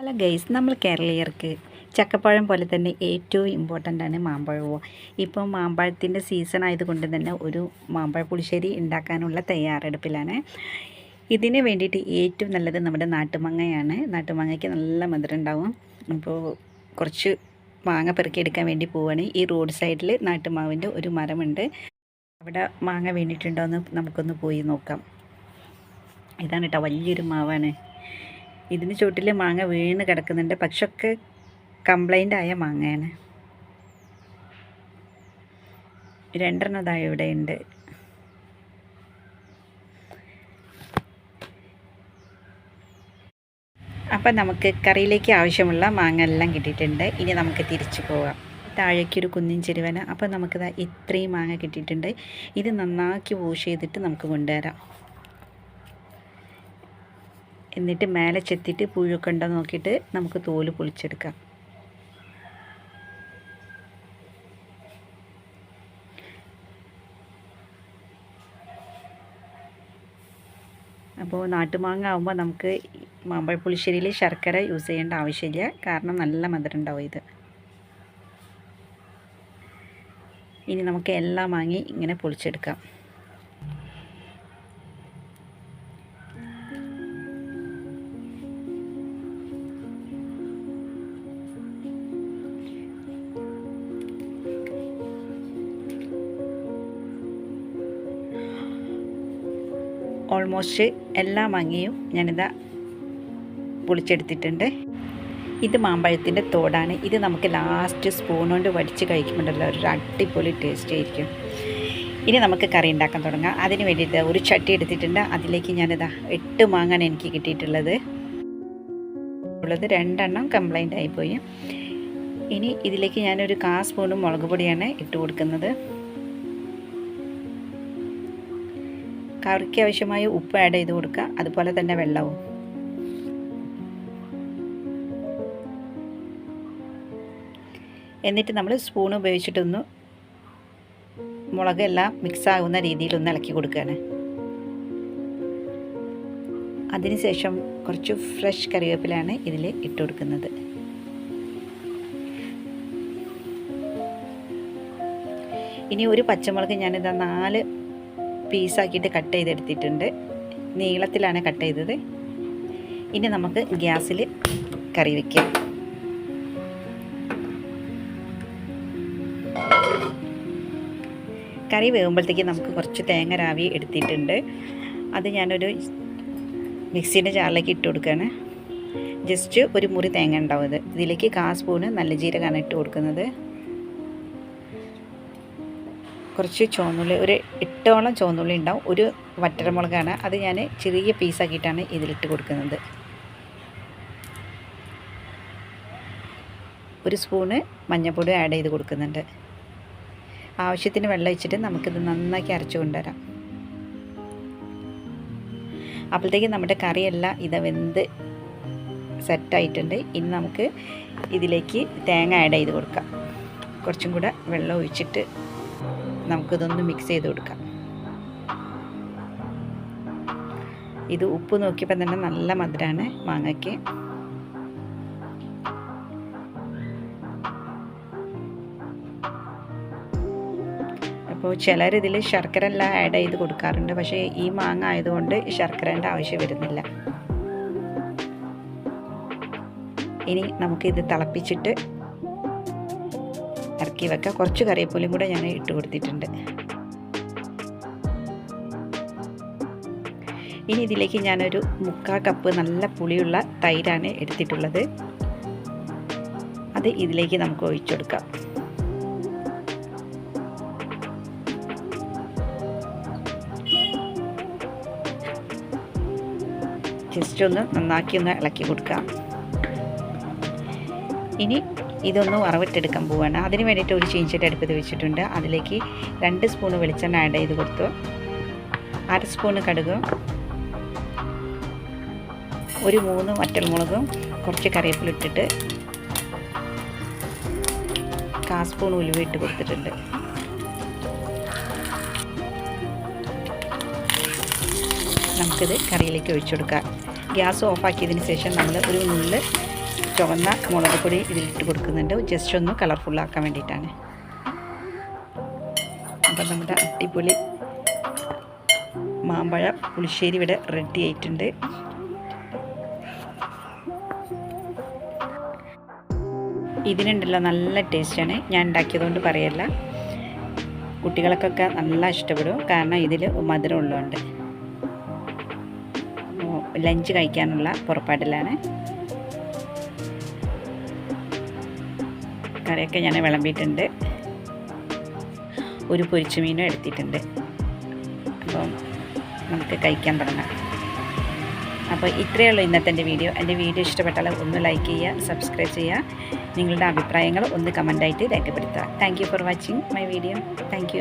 Hello guys നമ്മൾ കേരളീയർക്ക് ചക്കപ്പഴം പോലെ തന്നെ ഏറ്റവും ഇമ്പോർട്ടന്റ് ആണ് മാമ്പഴവും ഇപ്പോൾ മാമ്പഴത്തിന്റെ സീസൺ ആയതുകൊണ്ട് തന്നെ ഒരു മാമ്പഴ പുളിശ്ശേരി ഉണ്ടാക്കാനുള്ള തയ്യാറെടുപ്പിലാണ്. ഇതിന് വേണ്ടിയിട്ട് ഏറ്റവും നല്ലത് നമ്മുടെ നാട്ടുമാങ്ങയാണ്. നാട്ടുമാങ്ങയ്ക്ക് നല്ല മധുരം ഉണ്ടാവും. അപ്പോൾ കുറച്ച് മാങ്ങ പെറുക്കിയെടുക്കാൻ വേണ്ടി പോവുകയാണ് ഈ റോഡ് സൈഡിൽ നാട്ടുമാവിന്റെ ഒരു മരമുണ്ട്. അവിടെ മാങ്ങ വീണിട്ടുണ്ടോ എന്ന് നമുക്കൊന്ന് പോയി നോക്കാം. ഇതാണ് കേട്ടോ വലിയൊരു മാവാണ്. ഇതിന് ചുവട്ടിൽ മാങ്ങ വീണ് കിടക്കുന്നുണ്ട്. പക്ഷെ ഒക്കെ കംപ്ലൈന്റ് ആയ മാങ്ങയാണ്. രണ്ടെണ്ണം ഇവിടെ ഉണ്ട്. അപ്പം നമുക്ക് കറിയിലേക്ക് ആവശ്യമുള്ള മാങ്ങ എല്ലാം കിട്ടിയിട്ടുണ്ട്. ഇനി നമുക്ക് തിരിച്ചു പോകാം. താഴേക്കൊരു കുന്നിൻ ചെരുവന. അപ്പം നമുക്കിതാ ഇത്രയും മാങ്ങ കിട്ടിയിട്ടുണ്ട്. ഇത് നന്നാക്കി വാഷ് ചെയ്തിട്ട് നമുക്ക് കൊണ്ടുവരാം. എന്നിട്ട് മേലെ ചെത്തിയിട്ട് പുഴുക്കെ ഉണ്ടോ നോക്കിയിട്ട് നമുക്ക് തോൽ പൊളിച്ചെടുക്കാം. അപ്പോൾ നാട്ടുമാങ്ങ ആകുമ്പോൾ നമുക്ക് മാമ്പഴപ്പുളിശ്ശേരിയിൽ ശർക്കര യൂസ് ചെയ്യേണ്ട ആവശ്യമില്ല. കാരണം നല്ല മധുരം ഉണ്ടാവും ഇത്. ഇനി നമുക്ക് എല്ലാം വാങ്ങി ഇങ്ങനെ പൊളിച്ചെടുക്കാം. ഓൾമോസ്റ്റ് എല്ലാ മാങ്ങയും ഞാനിതാ പൊളിച്ചെടുത്തിട്ടുണ്ട്. ഇത് മാമ്പഴത്തിന്റെ തോടാണ്. ഇത് നമുക്ക് ലാസ്റ്റ് സ്പൂൺ കൊണ്ട് വടിച്ച് കഴിക്കുമ്പോഴല്ലോ ഒരു അടിപൊളി ടേസ്റ്റ് ആയിരിക്കും. ഇനി നമുക്ക് കറി ഉണ്ടാക്കാൻ തുടങ്ങാം. അതിന് വേണ്ടിയിട്ട് ഒരു ചട്ടി എടുത്തിട്ടുണ്ട്. അതിലേക്ക് ഞാനിതാ എട്ട് മാങ്ങാണ് എനിക്ക് കിട്ടിയിട്ടുള്ളത്. ഉള്ളത് രണ്ടെണ്ണം കംപ്ലൈന്റ് ആയിപ്പോയി ഇനി ഇതിലേക്ക് ഞാനൊരു കാ സ്പൂണും മുളക് പൊടിയാണ് ഇട്ട് കൊടുക്കുന്നത്. കറിക്ക് ആവശ്യമായ ഉപ്പ് ആഡ് ചെയ്ത് കൊടുക്കുക. അതുപോലെ തന്നെ വെള്ളവും. എന്നിട്ട് നമ്മൾ സ്പൂൺ ഉപയോഗിച്ചിട്ടൊന്ന് മുളക് എല്ലാം മിക്സ് ആകുന്ന രീതിയിൽ ഒന്ന് ഇളക്കി കൊടുക്കുകയാണ്. അതിനുശേഷം കുറച്ച് ഫ്രഷ് കറിവേപ്പിലാണ് ഇതിൽ ഇട്ട് കൊടുക്കുന്നത്. ഇനി ഒരു പച്ചമുളക് ഞാനിതാ നാല് പീസാക്കിയിട്ട് കട്ട് ചെയ്തെടുത്തിട്ടുണ്ട്. നീളത്തിലാണ് കട്ട് ചെയ്തത്. ഇനി നമുക്ക് ഗ്യാസിൽ കറി വയ്ക്കാം കറി വേകുമ്പോഴത്തേക്ക് നമുക്ക് കുറച്ച് തേങ്ങ രാവി എടുത്തിട്ടുണ്ട്. അത് ഞാനൊരു മിക്സീന്റെ ജാറിലേക്ക് ഇട്ട് കൊടുക്കുകയാണ്. ജസ്റ്റ് ഒരു മുറി തേങ്ങ ഉണ്ടാവും ഇത്. ഇതിലേക്ക് കാ സ്പൂണ് നല്ല ജീരകമാണ് ഇട്ട് കൊടുക്കുന്നത്. കുറച്ച് ചുവന്നുള്ളി ഒരു എട്ടോളം ചുവന്നുള്ളി ഉണ്ടാവും. ഒരു വറ്റരമുളകാണ് അത് ഞാൻ ചെറിയ പീസാക്കിയിട്ടാണ് ഇതിലിട്ട് കൊടുക്കുന്നത്. ഒരു സ്പൂണ് മഞ്ഞൾപ്പൊടി ആഡ് ചെയ്ത് കൊടുക്കുന്നുണ്ട്. ആവശ്യത്തിന് വെള്ളം ഒഴിച്ചിട്ട് നമുക്കിത് നന്നാക്കി അരച്ചു കൊണ്ടുവരാം. അപ്പോഴത്തേക്കും നമ്മുടെ കറിയെല്ലാം ഇത് വെന്ത് സെറ്റായിട്ടുണ്ട് ഇനി നമുക്ക് ഇതിലേക്ക് തേങ്ങ ആഡ് ചെയ്ത് കൊടുക്കാം. കുറച്ചും കൂടെ വെള്ളം ഒഴിച്ചിട്ട് നമുക്കിതൊന്ന് മിക്സ് ചെയ്ത് കൊടുക്കാം. ഇത് ഉപ്പ് നോക്കിയപ്പോൾ തന്നെ നല്ല മധുരമാണ് മാങ്ങയ്ക്ക്. അപ്പോൾ ചിലർ ഇതിൽ ശർക്കര എല്ലാം ആഡ് ചെയ്ത് കൊടുക്കാറുണ്ട്. പക്ഷേ ഈ മാങ്ങ ആയതുകൊണ്ട് ശർക്കരേന്റെ ആവശ്യം വരുന്നില്ല. ഇനി നമുക്കിത് തിളപ്പിച്ചിട്ട് ഇറക്കി വെക്കാം കുറച്ച് കറിവേപ്പിലയും കൂടെ ഞാൻ ഇട്ട് കൊടുത്തിട്ടുണ്ട്. ഇനി ഇതിലേക്ക് ഞാനൊരു മുക്കാ കപ്പ് നല്ല പുളിയുള്ള തൈരാണ് എടുത്തിട്ടുള്ളത്. അത് ഇതിലേക്ക് നമുക്ക് ഒഴിച്ചെടുക്കാം ജസ്റ്റ് ഒന്ന് നന്നാക്കി ഒന്ന് ഇളക്കി കൊടുക്കാം. ഇനി ഇതൊന്ന് വറവിട്ടെടുക്കാൻ പോവുകയാണ് അതിന് വേണ്ടിയിട്ട് ഒരു ചീഞ്ചട്ടി അടുപ്പത്ത് വെച്ചിട്ടുണ്ട്. അതിലേക്ക് രണ്ട് സ്പൂണ് വെളിച്ചെണ്ണ ആഡ് ചെയ്ത് കൊടുത്തു. അര സ്പൂണ് കടുകും. ഒരു മൂന്ന് വറ്റൽമുളകും. കുറച്ച് കറിവേപ്പില ഇട്ടിട്ട് കാ സ്പൂൺ ഉലുവ ഇട്ട് കൊടുത്തിട്ടുണ്ട്. നമുക്കിത് കറിയിലേക്ക് ഒഴിച്ചു കൊടുക്കാം. ഗ്യാസ് ഓഫാക്കിയതിന് ശേഷം നമ്മൾ ഒരു നുള്ളിൽ ചുവന്ന മുളക് പൊടി ഇതിലിട്ട് കൊടുക്കുന്നുണ്ട്. ജസ്റ്റ് ഒന്ന് കളർഫുള്ളാക്കാൻ വേണ്ടിയിട്ടാണ്. അപ്പം നമ്മുടെ അടിപൊളി മാമ്പഴ പുളിശ്ശേരി ഇവിടെ റെഡി ആയിട്ടുണ്ട്. ഇതിനുണ്ടല്ലോ നല്ല ടേസ്റ്റാണ് ഞാൻ ഉണ്ടാക്കിയതുകൊണ്ട് പറയല്ല. കുട്ടികൾക്കൊക്കെ നല്ല ഇഷ്ടപ്പെടും. കാരണം ഇതിൽ മധുരം ഉള്ളതുകൊണ്ട്. ലഞ്ച് കഴിക്കാനുള്ള പുറപ്പാടിലാണ്. കറിയൊക്കെ ഞാൻ വിളമ്പിയിട്ടുണ്ട്. ഒരു പൊരിച്ച മീനും എടുത്തിട്ടുണ്ട്. അപ്പം നമുക്ക് കഴിക്കാൻ തുടങ്ങാം. അപ്പോൾ ഇത്രയേ ഉള്ളൂ ഇന്നത്തെ എന്റെ വീഡിയോ. എന്റെ വീഡിയോ ഇഷ്ടപ്പെട്ടാൽ ഒന്ന് ലൈക്ക് ചെയ്യുക സബ്സ്ക്രൈബ് ചെയ്യുക. നിങ്ങളുടെ അഭിപ്രായങ്ങൾ ഒന്ന് കമന്റായിട്ട് രേഖപ്പെടുത്തുക. Thank for watching my video thank